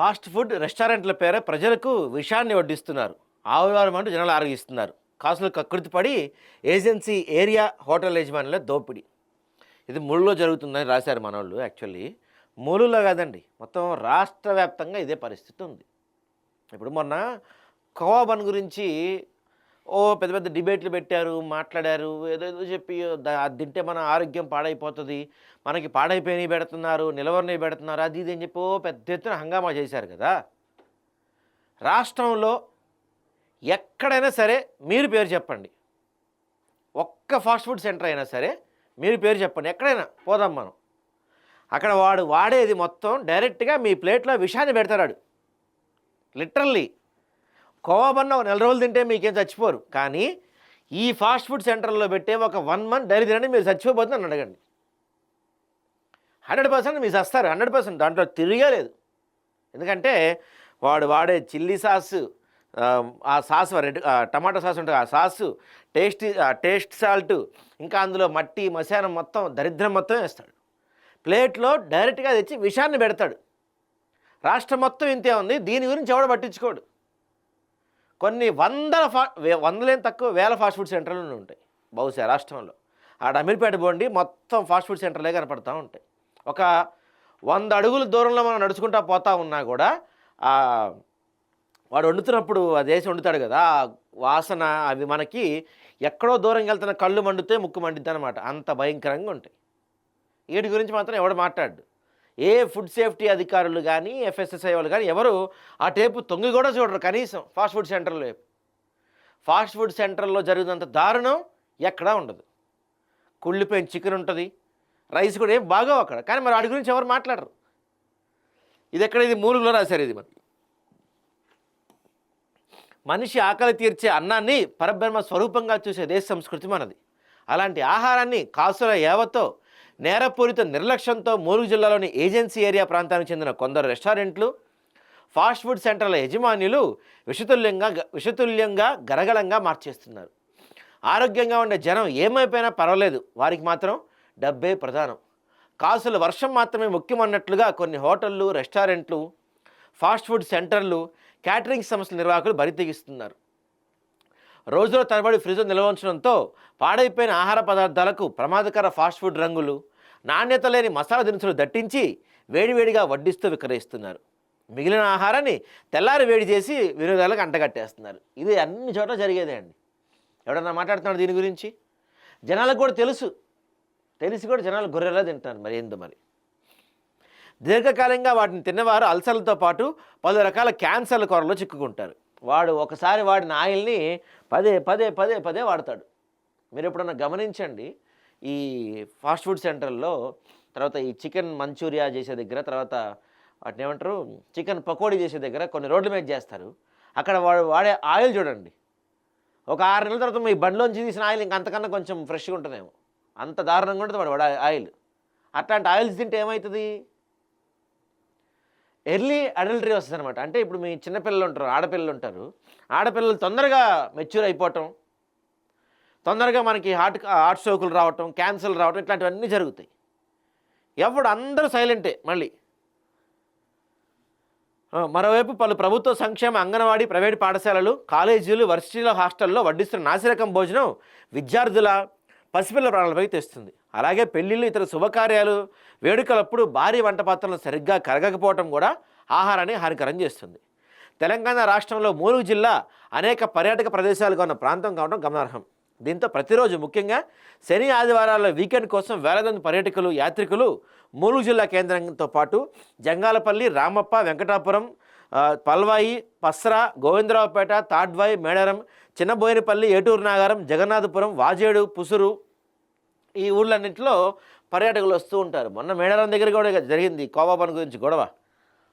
Fast food రెస్టారెంట్ల పేర ప్రజలకు విషాన్ని వడ్డిస్తున్నారు. ఆవివారం అంటూ జనాలు ఆరగిస్తున్నారు. కాసులు కకృతి పడి ఏజెన్సీ ఏరియా హోటల్ యజమానుల దోపిడీ. ఇది మూడులో జరుగుతుందని రాశారు మనోళ్ళు యాక్చువల్లీ. మూలులో కాదండి మొత్తం రాష్ట్ర వ్యాప్తంగా ఇదే పరిస్థితి ఉంది. ఇప్పుడు మొన్న కోవా బన్ గురించి ఓ పెద్ద పెద్ద డిబేట్లు పెట్టారు మాట్లాడారు ఏదేదో చెప్పి అది తింటే మన ఆరోగ్యం పాడైపోతుంది. మనకి పాడైపోయినవి పెడుతున్నారు నిలవరినవి పెడుతున్నారు అది ఇది అని చెప్పి ఓ పెద్ద ఎత్తున హంగామా చేశారు కదా. రాష్ట్రంలో ఎక్కడైనా సరే మీరు పేరు చెప్పండి. ఒక్క ఫాస్ట్ ఫుడ్ సెంటర్ అయినా సరే మీరు పేరు చెప్పండి. ఎక్కడైనా పోదాం మనం. అక్కడ వాడు వాడేది మొత్తం డైరెక్ట్గా మీ ప్లేట్లో విషాన్ని పెడతాడు లిటరల్లీ కోవబన్న ఒక నెల రోజులు తింటే మీకేం చచ్చిపోరు. కానీ ఈ ఫాస్ట్ ఫుడ్ సెంటర్లో పెట్టే ఒక వన్ మంత్ డైలీ తినండి మీరు చచ్చిపోతుంది అడగండి. హండ్రెడ్ పర్సెంట్ మీరు చస్తారు హండ్రెడ్ పర్సెంట్. దాంట్లో తిరిగే లేదు. ఎందుకంటే వాడు వాడే చిల్లీ సాస్ ఆ, sauce red tomato tomato sauce ఉంటుంది ఆ సాసు టేస్ట్ టేస్ట్ సాల్ట్ ఇంకా అందులో మట్టి మశానం మొత్తం దరిద్రం మొత్తం వేస్తాడు. ప్లేట్లో డైరెక్ట్గా తెచ్చి విషాన్ని పెడతాడు. రాష్ట్రం మొత్తం ఇంతే ఉంది దీని గురించి ఎవడు పట్టించుకోడు. కొన్ని వందల ఫా వే- వందలేం తక్కువ వేల ఫాస్ట్ ఫుడ్ సెంటర్లు ఉంటాయి. బహుశా రాష్ట్రంలో. ఆడ అమీర్పేట పోండి మొత్తం ఫాస్ట్ ఫుడ్ సెంటర్లే కనపడతా ఉంటాయి. ఒక వంద అడుగుల దూరంలో మనం నడుచుకుంటా పోతా ఉన్నా కూడా వాడు వండుతున్నప్పుడు అది వేసి వండుతాడు కదా ఆ వాసన అవి మనకి ఎక్కడో దూరంగా వెళ్తున్న కళ్ళు మండితే ముక్కు మండిద్ది అనమాట అంత భయంకరంగా ఉంటాయి. వీటి గురించి మాత్రం ఎవడు మాట్లాడు ఏ ఫుడ్ సేఫ్టీ అధికారులు కానీ ఎఫ్ఎస్ఎస్ఐ వాళ్ళు కానీ ఎవరు ఆ టేపు తొంగి కూడా చూడరు కనీసం ఫాస్ట్ ఫుడ్ సెంటర్లో ఫాస్ట్ ఫుడ్ సెంటర్లో జరిగినంత దారుణం ఎక్కడా ఉండదు. కుళ్ళిపోయిన చికెన్ ఉంటుంది రైస్ కూడా ఏం బాగా అక్కడ. కానీ మరి వాటి గురించి ఎవరు మాట్లాడరు? ఇది ఎక్కడ ఇది మూలుగులో రాశారు ఇది మరి? మనిషి ఆకలి తీర్చే అన్నాన్ని పరబ్రహ్మ స్వరూపంగా చూసే దేశ సంస్కృతి మనది. అలాంటి ఆహారాన్ని కాసుల యావతో నేరపూరిత నిర్లక్ష్యంతో మూలుగు జిల్లాలోని ఏజెన్సీ ఏరియా ప్రాంతానికి చెందిన కొందరు రెస్టారెంట్లు ఫాస్ట్ ఫుడ్ సెంటర్ల యజమానులు విషతుల్యంగా విషతుల్యంగా గరగలంగా మార్చేస్తున్నారు ఆరోగ్యంగా ఉండే జనం ఏమైపోయినా పర్వాలేదు. వారికి మాత్రం డబ్బే ప్రధానం. కాసుల వర్షం మాత్రమే ముఖ్యమన్నట్లుగా కొన్ని హోటళ్ళు రెస్టారెంట్లు ఫాస్ట్ ఫుడ్ సెంటర్లు క్యాటరింగ్ సంస్థల నిర్వాహకులు బరితెగిస్తున్నారు రోజుల తరబడి ఫ్రిడ్జ్ నిల్వ ఉంచడంతో పాడైపోయిన ఆహార పదార్థాలకు ప్రమాదకర ఫాస్ట్ ఫుడ్ రంగులు నాణ్యత లేని మసాలా దినుసులు దట్టించి వేడివేడిగా వడ్డిస్తూ విక్రయిస్తున్నారు. మిగిలిన ఆహారాన్ని తెల్లారి వేడి చేసి వినోదాలకు అంటగట్టేస్తున్నారు. ఇది అన్ని చోట్ల జరిగేదే అండి. ఎవడన్నా మాట్లాడుతున్నాడు దీని గురించి? జనాలకు కూడా తెలుసు. తెలిసి కూడా జనాలు గొర్రెలా తింటారు మరి ఏందో మరి. దీర్ఘకాలంగా వాటిని తిన్నవారు అల్సర్లతో పాటు పలు రకాల క్యాన్సర్ల కొరలో చిక్కుకుంటారు. వాడు ఒకసారి వాడిన ఆయిల్ని పదే పదే పదే పదే వాడతాడు. మీరు ఎప్పుడన్నా గమనించండి ఈ ఫాస్ట్ ఫుడ్ సెంటర్లో తర్వాత ఈ చికెన్ మంచూరియా చేసే దగ్గర తర్వాత వాటిని ఏమంటారు చికెన్ పకోడీ చేసే దగ్గర కొన్ని రోడ్ల మీద చేస్తారు. అక్కడ వాడు వాడే ఆయిల్ చూడండి. ఒక ఆరు నెలల తర్వాత మీ బండిలోంచి తీసిన ఆయిల్ ఇంక అంతకన్నా కొంచెం ఫ్రెష్గా ఉంటుందేమో. అంత దారుణంగా ఉంటుంది వాడు వాడే ఆయిల్. అట్లాంటి ఆయిల్స్ తింటే ఏమవుతుంది ఎర్లీ అడల్టరీ వస్తుంది అనమాట అంటే ఇప్పుడు మీ చిన్నపిల్లలు ఉంటారు ఆడపిల్లలు ఉంటారు. ఆడపిల్లలు తొందరగా మెచ్యూర్ అయిపోవటం తొందరగా మనకి హార్ట్ హార్ట్ స్ట్రోకులు రావటం క్యాన్సర్లు రావటం ఇట్లాంటివన్నీ జరుగుతాయి. ఎవడు అందరూ సైలెంటే మళ్ళీ. మరోవైపు పలు ప్రభుత్వ సంక్షేమ అంగన్వాడీ ప్రైవేట్ పాఠశాలలు కాలేజీలు వర్సిటీల హాస్టల్లో వడ్డిస్తున్న నాసిరకం భోజనం విద్యార్థుల పసిపిల్ల ప్రాణాలపై తెస్తుంది. అలాగే పెళ్ళిళ్ళు ఇతర శుభకార్యాలు వేడుకలప్పుడు భారీ వంట పాత్రలు సరిగ్గా కరగకపోవటం కూడా ఆహారాన్ని హానికరం చేస్తుంది. తెలంగాణ రాష్ట్రంలో మూలుగు జిల్లా అనేక పర్యాటక ప్రదేశాలుగా ఉన్న ప్రాంతం కావడం గమనార్హం. దీంతో ప్రతిరోజు ముఖ్యంగా శని ఆదివారాల్లో వీకెండ్ కోసం వేల పర్యాటకులు యాత్రికులు మూలుగు జిల్లా కేంద్రంతో పాటు జంగాలపల్లి రామప్ప వెంకటాపురం పల్వాయి పస్రా గోవిందరావుపేట తాడ్వాయి మేడారం చిన్నబోయినపల్లి ఏటూరు నాగారం జగన్నాథపురం వాజేడు పుసురు ఈ ఊళ్ళన్నింటిలో పర్యాటకులు వస్తూ ఉంటారు. మొన్న మేడారం దగ్గర కూడా జరిగింది కోవాబన్ గురించి గొడవ.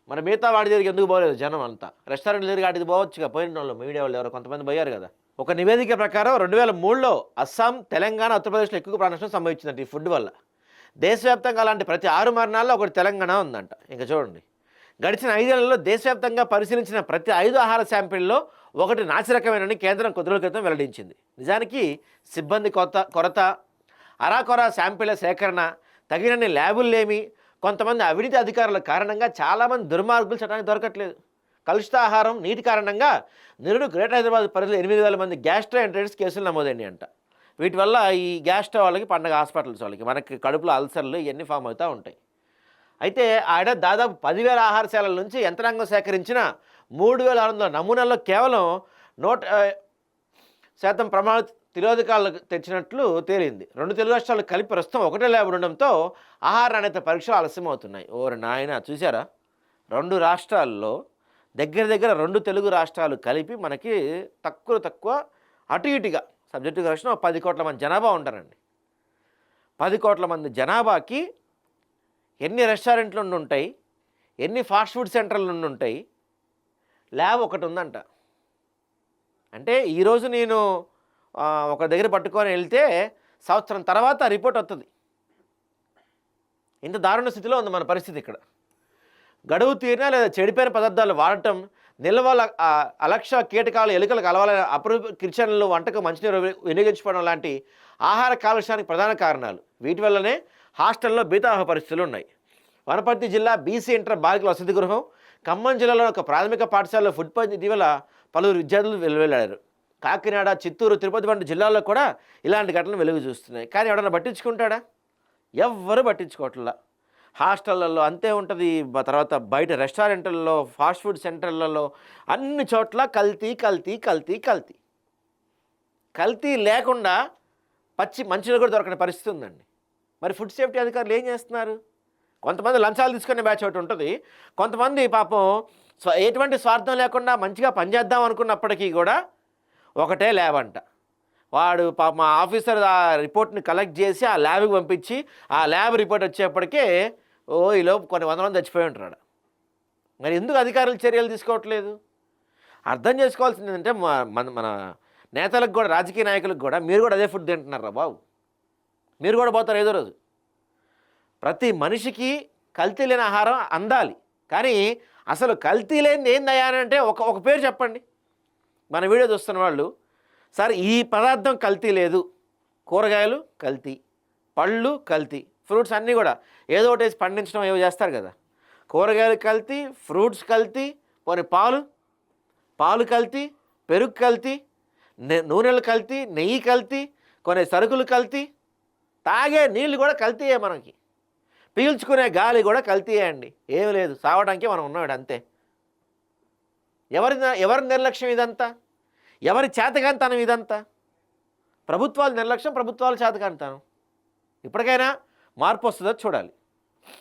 మరి మిగతా వాడి దగ్గరికి ఎందుకు పోలేదు జనం అంతా? రెస్టారెంట్ దగ్గరికి వాటికి పోవచ్చుగా? పోయిన వాళ్ళు మీడియా వాళ్ళు ఎవరో కొంతమంది పోయారు కదా. ఒక నివేదిక ప్రకారం రెండు వేల మూడులో అస్సాం తెలంగాణ ఉత్తరప్రదేశ్లో ఎక్కువ ప్రాణనష్టం సంభవించిందంట ఈ ఫుడ్ వల్ల. దేశవ్యాప్తంగా అలాంటి ప్రతి ఆరు మరణాల్లో ఒకటి తెలంగాణ ఉందంట. ఇంకా చూడండి. గడిచిన ఐదేళ్ళలో దేశవ్యాప్తంగా పరిశీలించిన ప్రతి ఐదు ఆహార శాంపిల్లో ఒకటి నాసిరకమేనని కేంద్రం కొద్ది రోజుల క్రితం వెల్లడించింది. నిజానికి సిబ్బంది కొరత కొరత అరాకొర శాంపిళ్ళ సేకరణ తగినన్ని ల్యాబుల్లేమి కొంతమంది అవినీతి అధికారుల కారణంగా చాలామంది దుర్మార్గులు చట్టానికి దొరకట్లేదు. కలుషిత ఆహారం నీటి కారణంగా నిరుడు గ్రేటర్ హైదరాబాద్ పరిధిలో ఎనిమిది వేల మంది గ్యాస్ట్రో ఎంట్రైటిస్ కేసులు నమోదైనాయి అంట వీటి వల్ల ఈ గ్యాస్ట్రో వాళ్ళకి పండగ హాస్పిటల్స్ వాళ్ళకి మనకి కడుపులో అల్సర్లు ఇవన్నీ ఫామ్ అవుతూ ఉంటాయి. అయితే ఆడ దాదాపు పదివేల ఆహారశాలల నుంచి యంత్రాంగం సేకరించిన మూడు వేల ఆరు వందల నమూనాల్లో కేవలం నూట శాతం ప్రమాణ తిరోధకాలు తెచ్చినట్లు తేలింది. రెండు తెలుగు రాష్ట్రాలు కలిపి ప్రస్తుతం ఒకటే ల్యాబ్ ఉండడంతో ఆహార నాణ్యత పరీక్షలు ఆలస్యం అవుతున్నాయి ఓరి నాయన చూసారా రెండు రాష్ట్రాల్లో దగ్గర దగ్గర రెండు తెలుగు రాష్ట్రాలు కలిపి మనకి తక్కువ తక్కువ అటు ఇటుగా సబ్జెక్టు కలిసిన ఒక పది కోట్ల మంది జనాభా ఉంటారండి. పది కోట్ల మంది జనాభాకి ఎన్ని రెస్టారెంట్లు ఉంటాయి ఎన్ని ఫాస్ట్ ఫుడ్ సెంటర్లు ఉంటాయి ల్యాబ్ ఒకటి ఉందంట. అంటే ఈరోజు నేను ఒక దగ్గర పట్టుకొని వెళ్తే సంవత్సరం తర్వాత రిపోర్ట్ వస్తుంది ఇంత దారుణ స్థితిలో ఉంది మన పరిస్థితి ఇక్కడ. గడువు తీరిన లేదా చెడిపోయిన పదార్థాలు వాడటం నిల్వల అలక్ష కీటకాలు ఎలుకలకు కలవాలని అపరూప కిచెన్లు వంటకు మంచినీరు వినియోగించుకోవడం లాంటి ఆహార కాలుష్యానికి ప్రధాన కారణాలు. వీటి వల్లనే హాస్టల్లో బీతాహ పరిస్థితులు ఉన్నాయి. వనపర్తి జిల్లా బీసీ ఇంటర్ బాలికల వసతి గృహం ఖమ్మం జిల్లాలో ఒక ప్రాథమిక పాఠశాలలో ఫుడ్ పాయిజన్ ఇటీవల పలువురు విద్యార్థులు వెలువెళ్ళారు కాకినాడ చిత్తూరు తిరుపతి వంటి జిల్లాల్లో కూడా ఇలాంటి ఘటనలు వెలుగు చూస్తున్నాయి. కానీ ఎవడన్నా పట్టించుకుంటాడా? ఎవ్వరు పట్టించుకోవట్లా. హాస్టళ్ళల్లో అంతే ఉంటుంది. తర్వాత బయట రెస్టారెంట్లలో ఫాస్ట్ ఫుడ్ సెంటర్లలో అన్ని చోట్ల కల్తీ కల్తీ కల్తీ కల్తీ. కల్తీ లేకుండా పచ్చి మంచిలో కూడా దొరకని పరిస్థితి ఉందండి. మరి ఫుడ్ సేఫ్టీ అధికారులు ఏం చేస్తున్నారు? కొంతమంది లంచాలు తీసుకునే బ్యాచ్ ఒకటి ఉంటుంది. కొంతమంది పాపం స్వ ఎటువంటి స్వార్థం లేకుండా మంచిగా పనిచేద్దాం అనుకున్నప్పటికీ కూడా ఒకటే ల్యాబ్ అంట. వాడు పాప మా ఆఫీసర్ ఆ రిపోర్ట్ని కలెక్ట్ చేసి ఆ ల్యాబ్కి పంపించి ఆ ల్యాబ్ రిపోర్ట్ వచ్చేప్పటికే ఓ ఈలోపు కొన్ని వందల మంది చచ్చిపోయి ఉంటారు మరి ఎందుకు అధికారులు చర్యలు తీసుకోవట్లేదు? అర్థం చేసుకోవాల్సింది ఏంటంటే మన మన నేతలకు కూడా రాజకీయ నాయకులకు కూడా మీరు కూడా అదే ఫుడ్ తింటున్నారా బాబు? మీరు కూడా పోతారు ఏదో రోజు. ప్రతి మనిషికి కల్తీ లేని ఆహారం అందాలి. కానీ అసలు కల్తీ లేనిది ఏందయ్యా అని అంటే ఒక ఒక పేరు చెప్పండి. మన వీడియో చూస్తున్న వాళ్ళు సార్ ఈ పదార్థం కల్తీ లేదు. కూరగాయలు కల్తీ. పళ్ళు కల్తీ. ఫ్రూట్స్ అన్నీ కూడా. ఏదో ఒకటి వేసి పండించడం ఏవో చేస్తారు కదా. కూరగాయలు కల్తీ ఫ్రూట్స్ కల్తీ పోనీ పాలు. పాలు కల్తీ పెరుగు కల్తీ నూనెలు కల్తీ నెయ్యి కల్తీ కొన్ని సరుకులు కల్తీ తాగే నీళ్ళు కూడా కల్తీయే మనకి. పీల్చుకునే గాలి కూడా కల్తీయే అండి. ఏమి లేదు. సావడానికి మనం ఉన్నాడు అంతే. ఎవరి ఎవరి నిర్లక్ష్యం ఇదంతా? ఎవరి చేతకాంతనం ఇదంతా? ప్రభుత్వాలు నిర్లక్ష్యం ప్రభుత్వాలు చేతకాంతనం ఇప్పటికైనా మార్పు వస్తుందో చూడాలి.